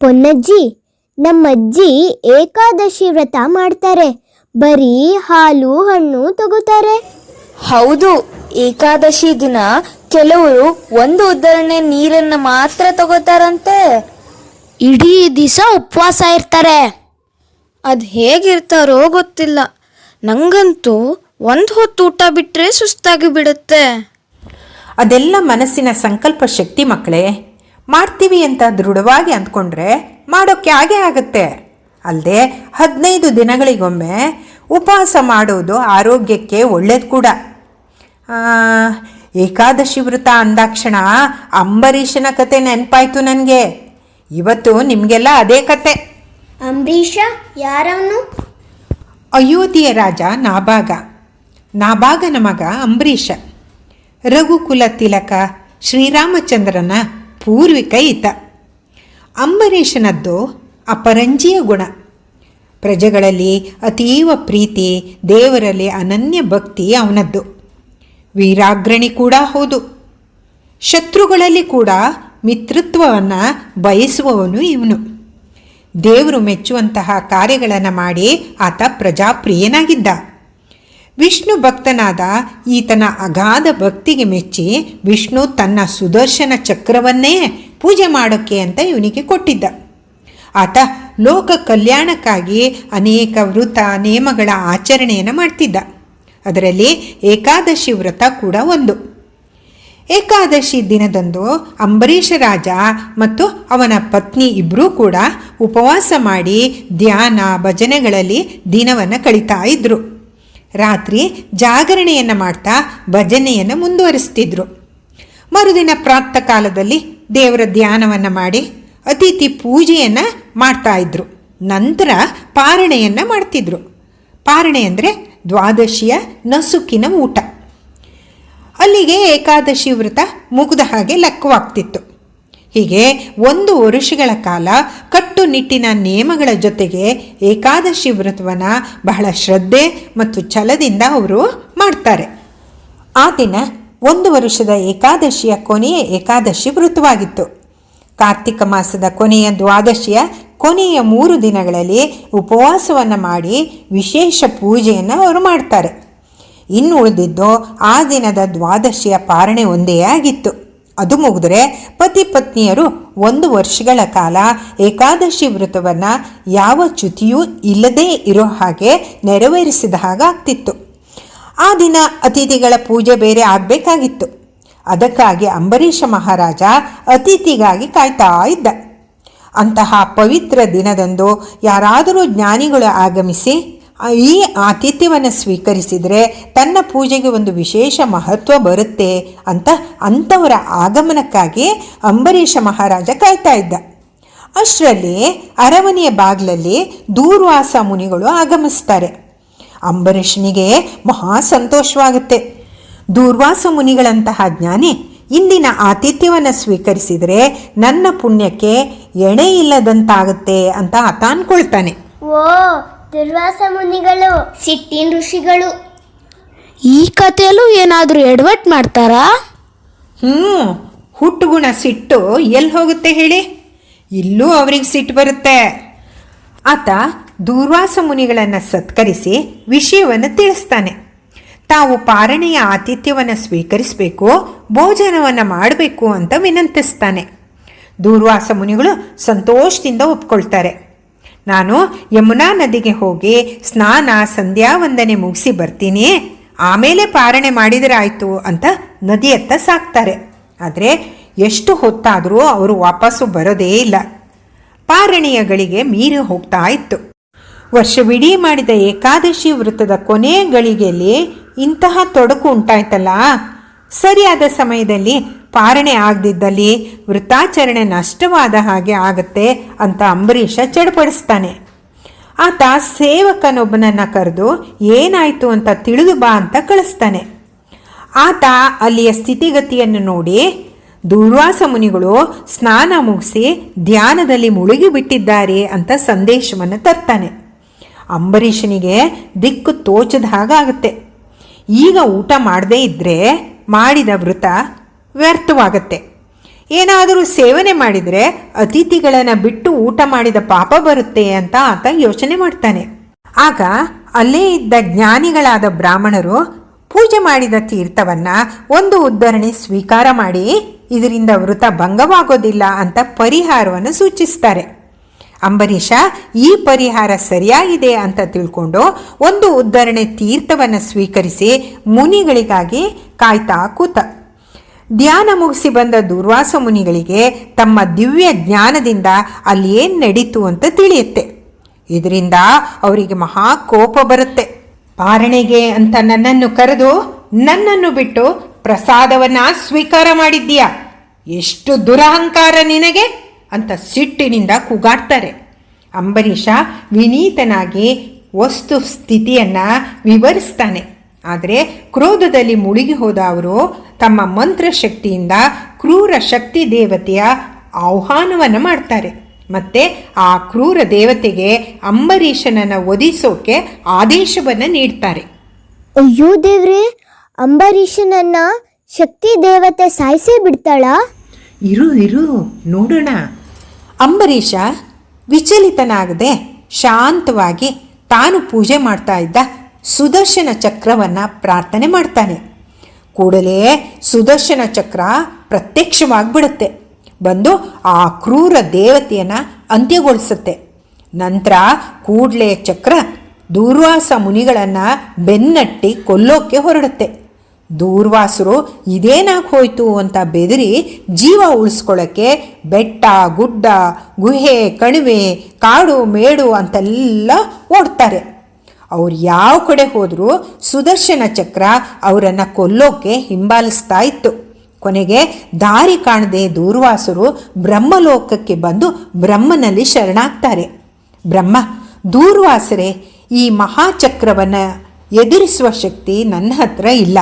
ಪೊನ್ನಜ್ಜಿ ನಮ್ಮಜ್ಜಿ ಏಕಾದಶಿ ವ್ರತ ಮಾಡ್ತಾರೆ. ಬರೀ ಹಾಲು ಹಣ್ಣು ತಗೋತಾರೆ. ಹೌದು ಏಕಾದಶಿ ದಿನ ಕೆಲವರು ಒಂದು ಉದ್ದರಣೆ ನೀರನ್ನ ಮಾತ್ರ ತಗೋತಾರಂತೆ. ಇಡೀ ದಿವಸ ಉಪವಾಸ ಇರ್ತಾರೆ. ಅದು ಹೇಗಿರ್ತಾರೋ ಗೊತ್ತಿಲ್ಲ. ನಂಗಂತೂ ಒಂದು ಹೊತ್ತು ಊಟ ಬಿಟ್ಟರೆ ಸುಸ್ತಾಗಿ ಬಿಡುತ್ತೆ. ಅದೆಲ್ಲ ಮನಸ್ಸಿನ ಸಂಕಲ್ಪ ಶಕ್ತಿ ಮಕ್ಕಳೇ. ಮಾಡ್ತೀವಿ ಅಂತ ದೃಢವಾಗಿ ಅಂದ್ಕೊಂಡ್ರೆ ಮಾಡೋಕ್ಕೆ ಆಗೇ ಆಗುತ್ತೆ. ಅಲ್ಲದೆ ಹದಿನೈದು ದಿನಗಳಿಗೊಮ್ಮೆ ಉಪವಾಸ ಮಾಡೋದು ಆರೋಗ್ಯಕ್ಕೆ ಒಳ್ಳೇದು ಕೂಡ. ಏಕಾದಶಿ ವ್ರತ ಅಂದಾಕ್ಷಣ ಅಂಬರೀಷನ ಕತೆ ನೆನಪಾಯ್ತು ನನಗೆ. ಇವತ್ತು ನಿಮಗೆಲ್ಲ ಅದೇ ಕತೆ. ಅಂಬರೀಷ ಯಾರವನು? ಅಯೋಧ್ಯೆಯ ರಾಜ ನಾಭಾಗ. ನಾಭಾಗನ ಮಗ ಅಂಬರೀಷ. ರಘುಕುಲ ತಿಲಕ ಶ್ರೀರಾಮಚಂದ್ರನ ಪೂರ್ವಿಕ ಈತ ಅಂಬರೀಷನದ್ದು ಅಪರಂಜಿಯ ಗುಣ. ಪ್ರಜೆಗಳಲ್ಲಿ ಅತೀವ ಪ್ರೀತಿ, ದೇವರಲ್ಲಿ ಅನನ್ಯ ಭಕ್ತಿ ಅವನದ್ದು. ವೀರಾಗ್ರಣಿ ಕೂಡ ಹೌದು. ಶತ್ರುಗಳಲ್ಲಿ ಕೂಡ ಮಿತ್ರತ್ವವನ್ನು ಬಯಸುವವನು ಇವನು. ದೇವರು ಮೆಚ್ಚುವಂತಹ ಕಾರ್ಯಗಳನ್ನು ಮಾಡಿ ಆತ ಪ್ರಜಾಪ್ರಿಯನಾಗಿದ್ದ. ವಿಷ್ಣು ಭಕ್ತನಾದ ಈತನ ಅಗಾಧ ಭಕ್ತಿಗೆ ಮೆಚ್ಚಿ ವಿಷ್ಣು ತನ್ನ ಸುದರ್ಶನ ಚಕ್ರವನ್ನೇ ಪೂಜೆ ಮಾಡೋಕ್ಕೆ ಅಂತ ಇವನಿಗೆ ಕೊಟ್ಟಿದ್ದ. ಆತ ಲೋಕ ಕಲ್ಯಾಣಕ್ಕಾಗಿ ಅನೇಕ ವೃತ ನೇಮಗಳ ಆಚರಣೆಯನ್ನು ಮಾಡ್ತಿದ್ದ. ಅದರಲ್ಲಿ ಏಕಾದಶಿ ವ್ರತ ಕೂಡ ಒಂದು. ಏಕಾದಶಿ ದಿನದಂದು ಅಂಬರೀಷ ರಾಜ ಮತ್ತು ಅವನ ಪತ್ನಿ ಇಬ್ಬರೂ ಕೂಡ ಉಪವಾಸ ಮಾಡಿ ಧ್ಯಾನ ಭಜನೆಗಳಲ್ಲಿ ದಿನವನ್ನು ಕಳೀತಾ ಇದ್ದರು ರಾತ್ರಿ ಜಾಗರಣೆಯನ್ನು ಮಾಡ್ತಾ ಭಜನೆಯನ್ನು ಮುಂದುವರಿಸ್ತಿದ್ರು. ಮರುದಿನ ಪ್ರಾತಃ ಕಾಲದಲ್ಲಿ ದೇವರ ಧ್ಯಾನವನ್ನು ಮಾಡಿ ಅತಿಥಿ ಪೂಜೆಯನ್ನು ಮಾಡ್ತಾ ಇದ್ರು. ನಂತರ ಪಾರಣೆಯನ್ನು ಮಾಡ್ತಿದ್ರು. ಪಾರಣೆ ಅಂದರೆ ದ್ವಾದಶಿಯ ನಸುಕಿನ ಊಟ. ಅಲ್ಲಿಗೆ ಏಕಾದಶಿ ವ್ರತ ಮುಗಿದ ಹಾಗೆ ಲೆಕ್ಕವಾಗ್ತಿತ್ತು ಹೀಗೆ ಒಂದು ವರುಷಗಳ ಕಾಲ ಕಟ್ಟುನಿಟ್ಟಿನ ನಿಯಮಗಳ ಜೊತೆಗೆ ಏಕಾದಶಿ ವ್ರತವನ್ನು ಬಹಳ ಶ್ರದ್ಧೆ ಮತ್ತು ಛಲದಿಂದ ಅವರು ಮಾಡ್ತಾರೆ. ಆ ದಿನ ಒಂದು ವರ್ಷದ ಏಕಾದಶಿಯ ಕೊನೆಯ ಏಕಾದಶಿ ವೃತವಾಗಿತ್ತು ಕಾರ್ತಿಕ ಮಾಸದ ಕೊನೆಯ ದ್ವಾದಶಿಯ ಕೊನೆಯ ಮೂರು ದಿನಗಳಲ್ಲಿ ಉಪವಾಸವನ್ನು ಮಾಡಿ ವಿಶೇಷ ಪೂಜೆಯನ್ನು ಅವರು ಮಾಡ್ತಾರೆ. ಇನ್ನು ಉಳಿದಿದ್ದು ಆ ದಿನದ ದ್ವಾದಶಿಯ ಪಾರಣೆ ಒಂದೇ ಆಗಿತ್ತು. ಅದು ಮುಗಿದ್ರೆ ಪತಿ ಪತ್ನಿಯರು ಒಂದು ವರ್ಷಗಳ ಕಾಲ ಏಕಾದಶಿ ವ್ರತವನ್ನು ಯಾವ ಚ್ಯುತಿಯೂ ಇಲ್ಲದೇ ಇರೋ ಹಾಗೆ ನೆರವೇರಿಸಿದ ಹಾಗಾಗ್ತಿತ್ತು. ಆ ದಿನ ಅತಿಥಿಗಳ ಪೂಜೆ ಬೇರೆ ಆಗಬೇಕಾಗಿತ್ತು. ಅದಕ್ಕಾಗಿ ಅಂಬರೀಷ ಮಹಾರಾಜ ಅತಿಥಿಗಾಗಿ ಕಾಯ್ತಾ ಇದ್ದ. ಅಂತಹ ಪವಿತ್ರ ದಿನದಂದು ಯಾರಾದರೂ ಜ್ಞಾನಿಗಳು ಆಗಮಿಸಿ ಈ ಆತಿಥ್ಯವನ್ನು ಸ್ವೀಕರಿಸಿದರೆ ತನ್ನ ಪೂಜೆಗೆ ಒಂದು ವಿಶೇಷ ಮಹತ್ವ ಬರುತ್ತೆ ಅಂತ ಅಂಥವರ ಆಗಮನಕ್ಕಾಗಿ ಅಂಬರೀಷ ಮಹಾರಾಜ ಕಾಯ್ತಾ ಇದ್ದ. ಅಷ್ಟರಲ್ಲಿ ಅರಮನೆಯ ಬಾಗಿಲಲ್ಲಿ ದೂರ್ವಾಸ ಮುನಿಗಳು ಆಗಮಿಸ್ತಾರೆ. ಅಂಬರೀಷನಿಗೆ ಮಹಾ ಸಂತೋಷವಾಗುತ್ತೆ. ದೂರ್ವಾಸ ಮುನಿಗಳಂತಹ ಜ್ಞಾನಿ ಇಂದಿನ ಆತಿಥ್ಯವನ್ನು ಸ್ವೀಕರಿಸಿದರೆ ನನ್ನ ಪುಣ್ಯಕ್ಕೆ ಎಣೆ ಇಲ್ಲದಂತಾಗುತ್ತೆ ಅಂತ ಆತ ಅನ್ಕೊಳ್ತಾನೆ. ಓ ದುರ್ವಾಸ ಮುನಿಗಳು ಸಿಟ್ಟಿನ ಋಷಿಗಳು. ಈ ಕಥೆಯಲ್ಲೂ ಏನಾದರೂ ಎಡವಟ್ ಮಾಡ್ತಾರಾ? ಹ್ಞೂ ಹುಟ್ಟುಗುಣ ಸಿಟ್ಟು ಎಲ್ಲಿ ಹೋಗುತ್ತೆ ಹೇಳಿ? ಇಲ್ಲೂ ಅವ್ರಿಗೆ ಸಿಟ್ಟು ಬರುತ್ತೆ. ಆತ ದೂರ್ವಾಸ ಮುನಿಗಳನ್ನು ಸತ್ಕರಿಸಿ ವಿಷಯವನ್ನು ತಿಳಿಸ್ತಾನೆ. ತಾವು ಪಾರಣೆಯ ಆತಿಥ್ಯವನ್ನು ಸ್ವೀಕರಿಸಬೇಕು ಭೋಜನವನ್ನು ಮಾಡಬೇಕು ಅಂತ ವಿನಂತಿಸ್ತಾನೆ. ದೂರ್ವಾಸ ಮುನಿಗಳು ಸಂತೋಷದಿಂದ ಒಪ್ಕೊಳ್ತಾರೆ. ನಾನು ಯಮುನಾ ನದಿಗೆ ಹೋಗಿ ಸ್ನಾನ ಸಂಧ್ಯಾ ವಂದನೆ ಮುಗಿಸಿ ಬರ್ತೀನಿ. ಆಮೇಲೆ ಪಾರಣೆ ಮಾಡಿದರೆ ಆಯಿತು ಅಂತ ನದಿಯತ್ತ ಸಾಕ್ತಾರೆ. ಆದರೆ ಎಷ್ಟು ಹೊತ್ತಾದರೂ ಅವರು ವಾಪಸ್ಸು ಬರೋದೇ ಇಲ್ಲ. ಪಾರಣೆಯ ಗಳಿಗೆ ಮೀರಿ ಹೋಗ್ತಾ ಇತ್ತು. ವರ್ಷವಿಡೀ ಮಾಡಿದ ಏಕಾದಶಿ ವೃತ್ತದ ಕೊನೆಯ ಗಳಿಗೆಯಲ್ಲಿ ಇಂತಹ ತೊಡಕು ಉಂಟಾಯ್ತಲ್ಲ. ಸರಿಯಾದ ಸಮಯದಲ್ಲಿ ಪಾರಣೆ ಆಗದಿದ್ದಲ್ಲಿ ವೃತ್ತಾಚರಣೆ ನಷ್ಟವಾದ ಹಾಗೆ ಆಗತ್ತೆ ಅಂತ ಅಂಬರೀಷ ಚಡಪಡಿಸ್ತಾನೆ. ಆತ ಸೇವಕನೊಬ್ಬನನ್ನು ಕರೆದು, ಏನಾಯಿತು ಅಂತ ತಿಳಿದು ಬಾ ಅಂತ ಕಳಿಸ್ತಾನೆ. ಆತ ಅಲ್ಲಿಯ ಸ್ಥಿತಿಗತಿಯನ್ನು ನೋಡಿ ದುರ್ವಾಸ ಮುನಿಗಳು ಸ್ನಾನ ಮುಗಿಸಿ ಧ್ಯಾನದಲ್ಲಿ ಮುಳುಗಿ ಬಿಟ್ಟಿದ್ದಾರೆ ಅಂತ ಸಂದೇಶವನ್ನು ತರ್ತಾನೆ. ಅಂಬರೀಷನಿಗೆ ದಿಕ್ಕು ತೋಚದ ಹಾಗಾಗುತ್ತೆ. ಈಗ ಊಟ ಮಾಡದೇ ಇದ್ದರೆ ಮಾಡಿದ ವೃತ ವ್ಯರ್ಥವಾಗತ್ತೆ. ಏನಾದರೂ ಸೇವನೆ ಮಾಡಿದರೆ ಅತಿಥಿಗಳನ್ನು ಬಿಟ್ಟು ಊಟ ಮಾಡಿದ ಪಾಪ ಬರುತ್ತೆ ಅಂತ ಆತ ಯೋಚನೆ ಮಾಡ್ತಾನೆ. ಆಗ ಅಲ್ಲೇ ಇದ್ದ ಜ್ಞಾನಿಗಳಾದ ಬ್ರಾಹ್ಮಣರು ಪೂಜೆ ಮಾಡಿದ ತೀರ್ಥವನ್ನು ಒಂದು ಉದ್ಧರಣೆ ಸ್ವೀಕಾರ ಮಾಡಿ ಇದರಿಂದ ವೃತ ಭಂಗವಾಗೋದಿಲ್ಲ ಅಂತ ಪರಿಹಾರವನ್ನು ಸೂಚಿಸ್ತಾರೆ. ಅಂಬರೀಷ, ಈ ಪರಿಹಾರ ಸರಿಯಾಗಿದೆ ಅಂತ ತಿಳ್ಕೊಂಡು ಒಂದು ಉದ್ಧರಣೆ ತೀರ್ಥವನ್ನು ಸ್ವೀಕರಿಸಿ ಮುನಿಗಳಿಗಾಗಿ ಕಾಯ್ತಾ ಕೂತ. ಧ್ಯಾನ ಮುಗಿಸಿ ಬಂದ ದುರ್ವಾಸ ಮುನಿಗಳಿಗೆ ತಮ್ಮ ದಿವ್ಯ ಜ್ಞಾನದಿಂದ ಅಲ್ಲಿ ಏನು ನಡೀತು ಅಂತ ತಿಳಿಯುತ್ತೆ. ಇದರಿಂದ ಅವರಿಗೆ ಮಹಾ ಕೋಪ ಬರುತ್ತೆ. ಪಾರಣೆಗೆ ಅಂತ ನನ್ನನ್ನು ಕರೆದು ನನ್ನನ್ನು ಬಿಟ್ಟು ಪ್ರಸಾದವನ್ನ ಸ್ವೀಕಾರ ಮಾಡಿದ್ದೀಯಾ? ಎಷ್ಟು ದುರಹಂಕಾರ ನಿನಗೆ? ಅಂತ ಸಿಟ್ಟಿನಿಂದ ಕೂಗಾಡ್ತಾರೆ. ಅಂಬರೀಷ ವಿನೀತನಾಗಿ ವಸ್ತು ಸ್ಥಿತಿಯನ್ನ ವಿವರಿಸ್ತಾನೆ. ಆದರೆ ಕ್ರೋಧದಲ್ಲಿ ಮುಳುಗಿ ಹೋದ ಅವರು ತಮ್ಮ ಮಂತ್ರಶಕ್ತಿಯಿಂದ ಕ್ರೂರ ಶಕ್ತಿ ದೇವತೆಯ ಆಹ್ವಾನವನ್ನು ಮಾಡ್ತಾರೆ. ಮತ್ತೆ ಆ ಕ್ರೂರ ದೇವತೆಗೆ ಅಂಬರೀಷನನ್ನು ಒದಿಸೋಕೆ ಆದೇಶವನ್ನು ನೀಡ್ತಾರೆ. ಅಯ್ಯೋ ದೇವ್ರೆ ಅಂಬರೀಷನನ್ನ ಶಕ್ತಿ ದೇವತೆ ಸಾಯಿಸೇ ಬಿಡ್ತಾಳ? ಇರು ಇರು ನೋಡೋಣ. ಅಂಬರೀಷ ವಿಚಲಿತನಾಗದೆ ಶಾಂತವಾಗಿ ತಾನು ಪೂಜೆ ಮಾಡ್ತಾ ಇದ್ದ. ಸುದರ್ಶನ ಚಕ್ರವನ್ನು ಪ್ರಾರ್ಥನೆ ಮಾಡ್ತಾನೆ. ಕೂಡಲೇ ಸುದರ್ಶನ ಚಕ್ರ ಪ್ರತ್ಯಕ್ಷವಾಗಿಬಿಡುತ್ತೆ. ಬಂದು ಆ ಕ್ರೂರ ದೇವತೆಯನ್ನು ಅಂತ್ಯಗೊಳಿಸುತ್ತೆ. ನಂತರ ಕೂಡಲೇ ಚಕ್ರ ದೂರ್ವಾಸ ಮುನಿಗಳನ್ನು ಬೆನ್ನಟ್ಟಿ ಕೊಲ್ಲೋಕ್ಕೆ ಹೊರಡುತ್ತೆ. ದೂರ್ವಾಸರು, ಇದೇನಾಗಿ ಹೋಯ್ತು? ಅಂತ ಬೆದರಿ ಜೀವ ಉಳಿಸ್ಕೊಳ್ಳೋಕ್ಕೆ ಬೆಟ್ಟ, ಗುಡ್ಡ, ಗುಹೆ, ಕಣಿವೆ, ಕಾಡು, ಮೇಡು ಅಂತೆಲ್ಲ ಓಡ್ತಾರೆ. ಅವ್ರು ಯಾವ ಕಡೆ ಹೋದರೂ ಸುದರ್ಶನ ಚಕ್ರ ಅವರನ್ನು ಕೊಲ್ಲೋಕೆ ಹಿಂಬಾಲಿಸ್ತಾ ಇತ್ತು. ಕೊನೆಗೆ ದಾರಿ ಕಾಣದೆ ದೂರ್ವಾಸರು ಬ್ರಹ್ಮಲೋಕಕ್ಕೆ ಬಂದು ಬ್ರಹ್ಮನಲ್ಲಿ ಶರಣಾಗ್ತಾರೆ. ಬ್ರಹ್ಮ, ದೂರ್ವಾಸರೇ, ಈ ಮಹಾಚಕ್ರವನ್ನು ಎದುರಿಸುವ ಶಕ್ತಿ ನನ್ನ ಹತ್ರ ಇಲ್ಲ.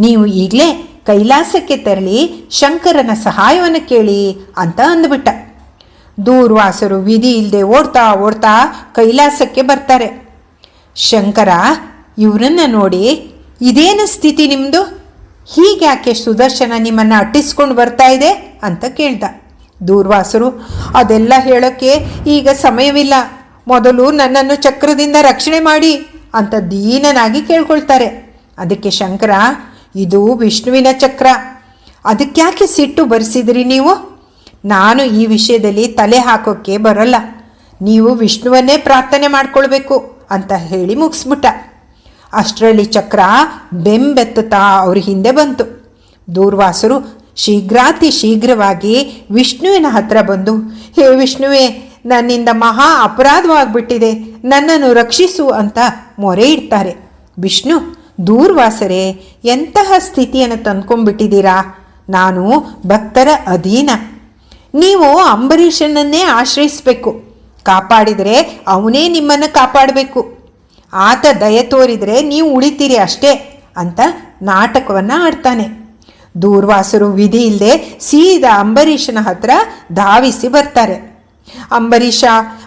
ನೀವು ಈಗಲೇ ಕೈಲಾಸಕ್ಕೆ ತೆರಳಿ ಶಂಕರನ ಸಹಾಯವನ್ನು ಕೇಳಿ ಅಂತ ಅಂದ್ಬಿಟ್ಟ. ದೂರ್ವಾಸರು ವಿಧಿ ಇಲ್ಲದೆ ಓಡ್ತಾ ಓಡ್ತಾ ಕೈಲಾಸಕ್ಕೆ ಬರ್ತಾರೆ. ಶಂಕರ, ಇವರನ್ನ ನೋಡಿ, ಇದೇನು ಸ್ಥಿತಿ ನಿಮ್ಮದು ಹೀಗ್ಯಾಕೆ ಸುದರ್ಶನ ನಿಮ್ಮನ್ನು ಅಟ್ಟಿಸ್ಕೊಂಡು ಬರ್ತಾ ಇದೆ? ಅಂತ ಕೇಳ್ದ. ದೂರ್ವಾಸರು, ಅದೆಲ್ಲ ಹೇಳೋಕ್ಕೆ ಈಗ ಸಮಯವಿಲ್ಲ. ಮೊದಲು ನನ್ನನ್ನು ಚಕ್ರದಿಂದ ರಕ್ಷಣೆ ಮಾಡಿ ಅಂತ ದೀನನಾಗಿ ಕೇಳ್ಕೊಳ್ತಾರೆ. ಅದಕ್ಕೆ ಶಂಕರ, ಇದು ವಿಷ್ಣುವಿನ ಚಕ್ರ. ಅದಕ್ಕ್ಯಾಕೆ ಸಿಟ್ಟು ಬರೆಸಿದ್ರಿ ನೀವು? ನಾನು ಈ ವಿಷಯದಲ್ಲಿ ತಲೆ ಹಾಕೋಕ್ಕೆ ಬರಲ್ಲ. ನೀವು ವಿಷ್ಣುವನ್ನೇ ಪ್ರಾರ್ಥನೆ ಮಾಡ್ಕೊಳ್ಬೇಕು. ಅಂತ ಹೇಳಿ ಮುಗಿಸ್ಬಿಟ್ಟ. ಅಷ್ಟರಲ್ಲಿ ಚಕ್ರ ಬೆಂಬೆತ್ತುತ್ತಾ ಅವ್ರ ಹಿಂದೆ ಬಂತು. ದೂರ್ವಾಸರು ಶೀಘ್ರಾತಿ ಶೀಘ್ರವಾಗಿ ವಿಷ್ಣುವಿನ ಹತ್ರ ಬಂದು, ಹೇ ವಿಷ್ಣುವೇ, ನನ್ನಿಂದ ಮಹಾ ಅಪರಾಧವಾಗ್ಬಿಟ್ಟಿದೆ. ನನ್ನನ್ನು ರಕ್ಷಿಸು ಅಂತ ಮೊರೆ ಇಡ್ತಾರೆ. ವಿಷ್ಣು, ದೂರ್ವಾಸರೇ, ಎಂತಹ ಸ್ಥಿತಿಯನ್ನು ತಂದ್ಕೊಂಡ್ಬಿಟ್ಟಿದ್ದೀರಾ? ನಾನು ಭಕ್ತರ ಅಧೀನ. ನೀವು ಅಂಬರೀಷನನ್ನೇ ಆಶ್ರಯಿಸಬೇಕು. ಕಾಪಾಡಿದರೆ ಅವನೇ ನಿಮ್ಮನ್ನು ಕಾಪಾಡಬೇಕು. ಆತ ದಯ ತೋರಿದರೆ ನೀವು ಉಳಿತೀರಿ ಅಷ್ಟೇ ಅಂತ ನಾಟಕವನ್ನು ಆಡ್ತಾನೆ. ದೂರ್ವಾಸರು ವಿಧಿ ಇಲ್ಲದೆ ಸೀದಾ ಅಂಬರೀಷನ ಹತ್ರ ಧಾವಿಸಿ ಬರ್ತಾರೆ. ಅಂಬರೀಷ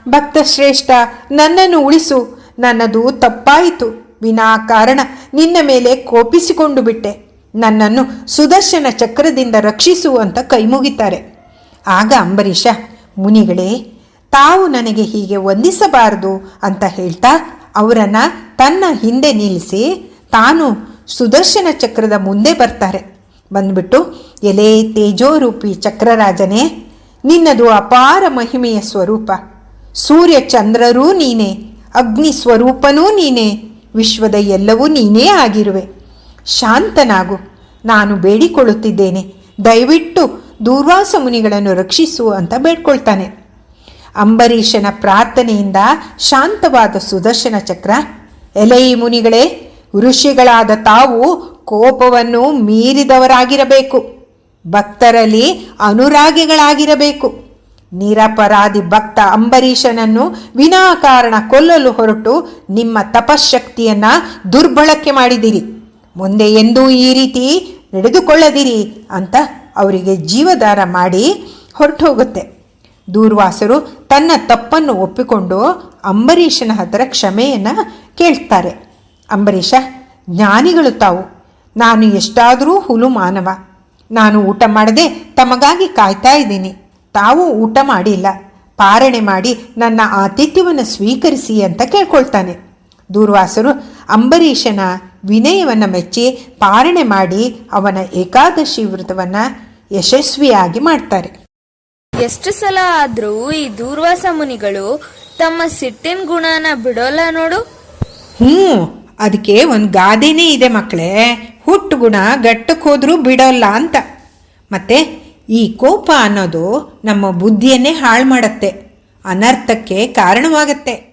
ಭಕ್ತ ಶ್ರೇಷ್ಠ, ನನ್ನನ್ನು ಉಳಿಸು, ನನ್ನದು ತಪ್ಪಾಯಿತು ವಿನಾಕಾರಣ ನಿನ್ನ ಮೇಲೆ ಕೋಪಿಸಿಕೊಂಡು ಬಿಟ್ಟೆ, ನನ್ನನ್ನು ಸುದರ್ಶನ ಚಕ್ರದಿಂದ ರಕ್ಷಿಸು ಅಂತ ಕೈಮುಗಿತಾರೆ. ಆಗ ಅಂಬರೀಷ ಮುನಿಗಳೇ ತಾವು ನನಗೆ ಹೀಗೆ ವಂದಿಸಬಾರದು ಅಂತ ಹೇಳ್ತಾ ಅವರನ್ನ ತನ್ನ ಹಿಂದೆ ನಿಲ್ಲಿಸಿ ತಾನು ಸುದರ್ಶನ ಚಕ್ರದ ಮುಂದೆ ಬರ್ತಾರೆ. ಬಂದ್ಬಿಟ್ಟು, ಎಲೆ ತೇಜೋರೂಪಿ ಚಕ್ರರಾಜನೇ, ನಿನ್ನದು ಅಪಾರ ಮಹಿಮೆಯ ಸ್ವರೂಪ. ಸೂರ್ಯ ಚಂದ್ರರೂ ನೀನೇ, ಅಗ್ನಿ ಸ್ವರೂಪನೂ ನೀನೇ, ವಿಶ್ವದ ಎಲ್ಲವೂ ನೀನೇ ಆಗಿರುವೆ. ಶಾಂತನಾಗು, ನಾನು ಬೇಡಿಕೊಳ್ಳುತ್ತಿದ್ದೇನೆ. ದಯವಿಟ್ಟು ದೂರ್ವಾಸ ಮುನಿಗಳನ್ನು ರಕ್ಷಿಸು ಅಂತ ಬೇಡ್ಕೊಳ್ತಾನೆ. ಅಂಬರೀಷನ ಪ್ರಾರ್ಥನೆಯಿಂದ ಶಾಂತವಾದ ಸುದರ್ಶನ ಚಕ್ರ. ಎಲೈ ಮುನಿಗಳೇ, ಋಷಿಗಳಾದ ತಾವು ಕೋಪವನ್ನು ಮೀರಿದವರಾಗಿರಬೇಕು. ಭಕ್ತರಲ್ಲಿ ಅನುರಾಗಿಗಳಾಗಿರಬೇಕು. ನಿರಪರಾಧಿ ಭಕ್ತ ಅಂಬರೀಷನನ್ನು ವಿನಾಕಾರಣ ಕೊಲ್ಲಲು ಹೊರಟು ನಿಮ್ಮ ತಪಶಕ್ತಿಯನ್ನ ದುರ್ಬಳಕೆ ಮಾಡಿದಿರಿ. ಮುಂದೆ ಎಂದೂ ಈ ರೀತಿ ನಡೆದುಕೊಳ್ಳದಿರಿ ಅಂತ ಅವರಿಗೆ ಜೀವದಾರ ಮಾಡಿ ಹೊರಟು ಹೋಗುತ್ತೆ ದೂರ್ವಾಸರು ತನ್ನ ತಪ್ಪನ್ನು ಒಪ್ಪಿಕೊಂಡು ಅಂಬರೀಷನ ಹತ್ತಿರ ಕ್ಷಮೆಯನ್ನು ಕೇಳ್ತಾರೆ. ಅಂಬರೀಷ, ಜ್ಞಾನಿಗಳು ತಾವು. ನಾನು ಎಷ್ಟಾದರೂ ಹುಲು ಮಾನವ. ನಾನು ಊಟ ಮಾಡದೆ ತಮಗಾಗಿ ಕಾಯ್ತಾ ಇದ್ದೀನಿ. ತಾವು ಊಟ ಮಾಡಿಲ್ಲ. ಪಾರಣೆ ಮಾಡಿ ನನ್ನ ಆತಿಥ್ಯವನ್ನು ಸ್ವೀಕರಿಸಿ ಅಂತ ಕೇಳ್ಕೊಳ್ತಾನೆ. ದೂರ್ವಾಸರು ಅಂಬರೀಷನ ವಿನಯವನ್ನು ಮೆಚ್ಚಿ ಪಾರಣೆ ಮಾಡಿ ಅವನ ಏಕಾದಶಿ ವ್ರತವನ್ನು ಯಶಸ್ವಿಯಾಗಿ ಮಾಡ್ತಾರೆ. ಎಷ್ಟು ಸಲ ಆದರೂ ಈ ದೂರ್ವಾಸ ಮುನಿಗಳು ತಮ್ಮ ಸಿಟ್ಟಿನ ಗುಣನ ಬಿಡೋಲ್ಲ ನೋಡು. ಹ್ಞೂ ಅದಕ್ಕೆ ಒಂದು ಗಾದೆನೇ ಇದೆ ಮಕ್ಕಳೇ ಹುಟ್ಟು ಗುಣ ಗಟ್ಟಕ್ಕೆ ಹೋದರೂ ಬಿಡೋಲ್ಲ ಅಂತ. ಮತ್ತೆ ಈ ಕೋಪ ಅನ್ನೋದು ನಮ್ಮ ಬುದ್ಧಿಯನ್ನೇ ಹಾಳು ಮಾಡುತ್ತೆ. ಅನರ್ಥಕ್ಕೆ ಕಾರಣವಾಗತ್ತೆ.